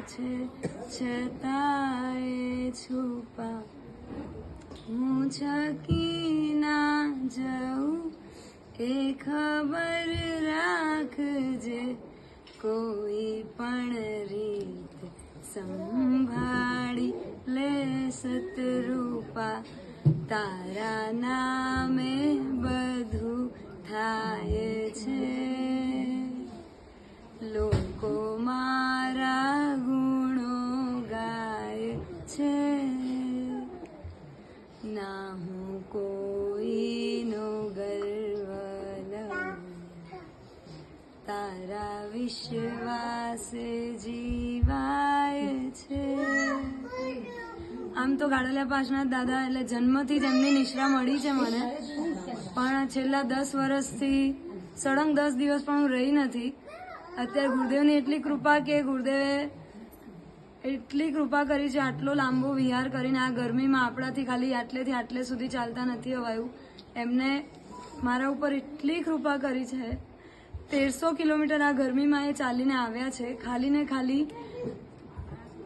છે, છતાંય છુપા. હું છકી ના એ ખબર રાખજે, કોઈ પણ રીત સંભાળી લે સતરૂપા. તારા નામે બધું થાય છે. ના હું કોઈનો ગર્વ તારા વિશ્વાસ જીવાય છે. આમ તો ગાડલિયા પાસના દાદા એટલે જન્મથી જ એમની નિશ્રા મળી છે મને. પણ છેલ્લા દસ વર્ષથી, સળંગ દસ દિવસ પણ હું રહી નથી. અત્યારે ગુરુદેવની એટલી કૃપા કે ગુરુદેવે એટલી કૃપા કરી છે, આટલો લાંબો વિહાર કરીને આ ગરમીમાં આપણાથી ખાલી આટલેથી આટલે સુધી ચાલતા નથી અવાયું. એમને મારા ઉપર એટલી કૃપા કરી છે. તેરસો કિલોમીટર આ ગરમીમાં એ ચાલીને આવ્યા છે. ખાલી ને ખાલી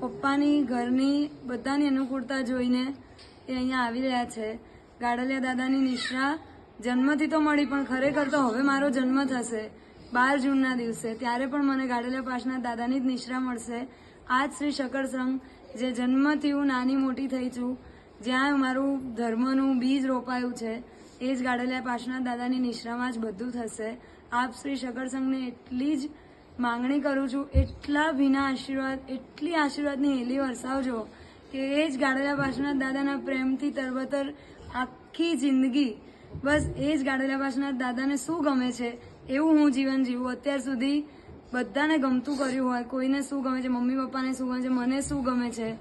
પપ્પાની ઘરની બધાની અનુકૂળતા જોઈને એ અહીંયા આવી રહ્યા છે. ગાડલિયા દાદાની નિશ્રા જન્મથી તો મળી, પણ ખરેખર તો હવે મારો જન્મ થશે બાર જૂનના દિવસે. ત્યારે પણ મને ગાડલિયા પાસના દાદાની જ નિશ્રા મળશે. આ જ શ્રી શકર સંઘ, જે જન્મથી હું નાની મોટી થઈ છું, જ્યાં મારું ધર્મનું બીજ રોપાયું છે, એ જ ગાડલિયા પાસના દાદાની નિશ્રામાં જ બધું થશે. આપ શ્રી શકર સંઘને એટલી જ માંગણી કરું છું, એટલા ભીના આશીર્વાદ, એટલી આશીર્વાદની હેલી વરસાવજો, કે એ જ ગાડેલા પાસના દાદાના પ્રેમથી તરબતર આખી જિંદગી બસ એ જ ગાડેલા પાસના દાદાને શું ગમે છે, એવું હું જીવન જીવું. અત્યાર સુધી બધાને ગમતું કર્યું હોય, કોઈને શું ગમે છે, મમ્મી પપ્પાને શું ગમે છે, મને શું ગમે છે?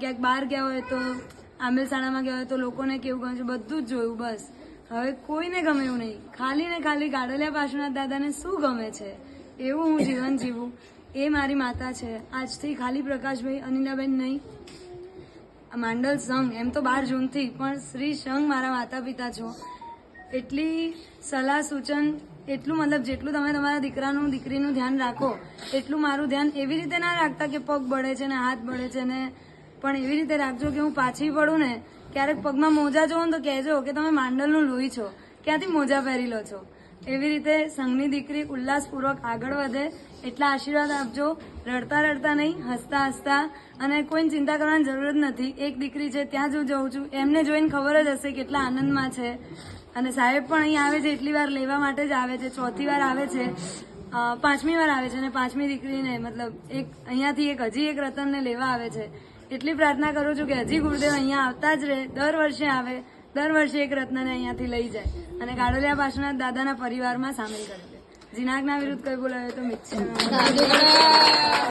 ક્યાંક બહાર ગયા હોય તો, આંબેલ શાળામાં ગયા હોય તો લોકોને કેવું ગમે છે, બધું જ જોયું, બસ. હવે કોઈને ગમે એવું નહીં. ખાલી ને ખાલી ગાડલિયા પાછળના દાદાને શું ગમે છે? એવું હું જીવન જીવું. એ મારી માતા છે. આજથી ખાલી પ્રકાશભાઈ, અનિલાબેન નહીં. માંડલ સંઘ, એમ તો બાર જૂનથી, પણ શ્રી સંઘ મારા માતા પિતા છો. એટલી સલાહ સૂચન એટલું મતલબ જેટલું તમે તમારા દીકરાનું, દીકરીનું ધ્યાન રાખો, એટલું મારું ધ્યાન એવી રીતે ના રાખતા કે પગ બળે છે ને હાથ બળે છે ને, પણ એવી રીતે રાખજો કે હું પાછી પડું ને, ક્યારેક પગમાં મોજા જોઉં તો કહેજો કે તમે માંડલનું લોહી છો, ક્યાંથી મોજા પહેરી લો છો? એવી રીતે સંઘની દીકરી ઉલ્લાસપૂર્વક આગળ વધે, એટલા આશીર્વાદ આપજો. રડતા રડતા નહીં, હસતા હસતા. અને કોઈને ચિંતા કરવાની જરૂર જ નથી. એક દીકરી છે, ત્યાં જ હું જઉં છું. એમને જોઈને ખબર જ હશે કેટલા આનંદમાં છે. અને સાહેબ પણ અહીં આવે છે, એટલી વાર લેવા માટે જ આવે છે. ચોથી વાર આવે છે. પાંચમી વાર આવે છે અને પાંચમી દીકરીને મતલબ એક, અહીંયાથી એક, હજી એક રતનને લેવા આવે છે. એટલી પ્રાર્થના કરું છું કે હજી ગુરુદેવ અહીંયા આવતા જ રહે. દર વર્ષે આવે. દર વર્ષે એક રત્નને અહીંયાથી લઈ જાય અને ગાડોલિયા પાસના દાદાના પરિવારમાં સામેલ કરે છે. જીનાગના વિરુદ્ધ કઈ બોલાવે તો મિચ્છા